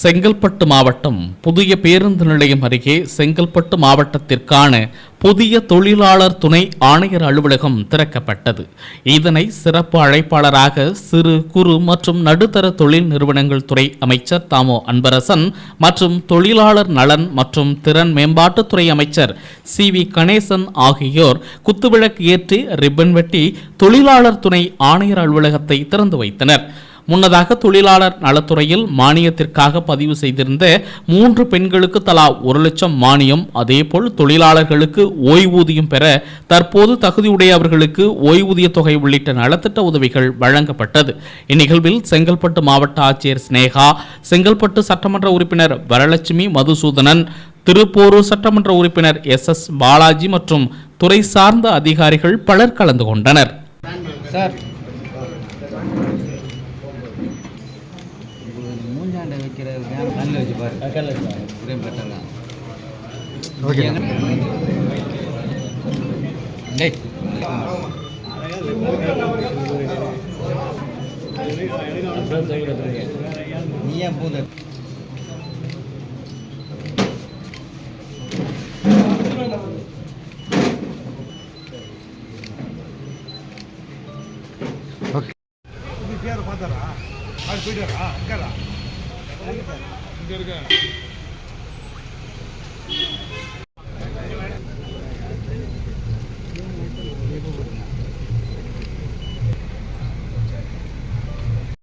செங்கல்பட்டு மாவட்டம் புதிய பேருந்து நிலையம் அருகே செங்கல்பட்டு மாவட்டத்திற்கான புதிய தொழிலாளர் துணை ஆணையர் அலுவலகம் திறக்கப்பட்டது. இதனை சிறப்பு அழைப்பாளராக சிறு குறு மற்றும் நடுத்தர தொழில் நிறுவனங்கள் துறை அமைச்சர் தாமோ அன்பரசன் மற்றும் தொழிலாளர் நலன் மற்றும் திறன் மேம்பாட்டுத்துறை அமைச்சர் சி. வி. கணேசன் ஆகியோர் குத்துவிளக்கு ஏற்றி ரிப்பன் வெட்டி தொழிலாளர் துணை ஆணையர் அலுவலகத்தை திறந்து வைத்தனர். முன்னதாக தொழிலாளர் நலத்துறையில் மானியத்திற்காக பதிவு செய்திருந்த மூன்று பெண்களுக்கு தலா ஒரு லட்சம் மானியம். அதேபோல் தொழிலாளர்களுக்கு ஓய்வூதியம் பெற தற்போது தகுதியுடையவர்களுக்கு ஓய்வூதிய தொகை உள்ளிட்ட நலத்திட்ட உதவிகள் வழங்கப்பட்டது. இந்நிகழ்வில் செங்கல்பட்டு மாவட்ட ஆட்சியர் சினேகா செங்கல்பட்டு சட்டமன்ற உறுப்பினர் வரலட்சுமி மதுசூதனன் திருப்போரூர் சட்டமன்ற உறுப்பினர் எஸ் எஸ் பாலாஜி மற்றும் துறை சார்ந்த அதிகாரிகள் பலர் கலந்து கொண்டனர். சார் வைக்கிற கண்ணில் வச்சு பாரு. ஃப்ரேம் கட்டலாம் ஓகே. டேய். நீ ஏன் பூந்த? ஓகே. ഇങ്ങനെ എടുക്കാനാണ്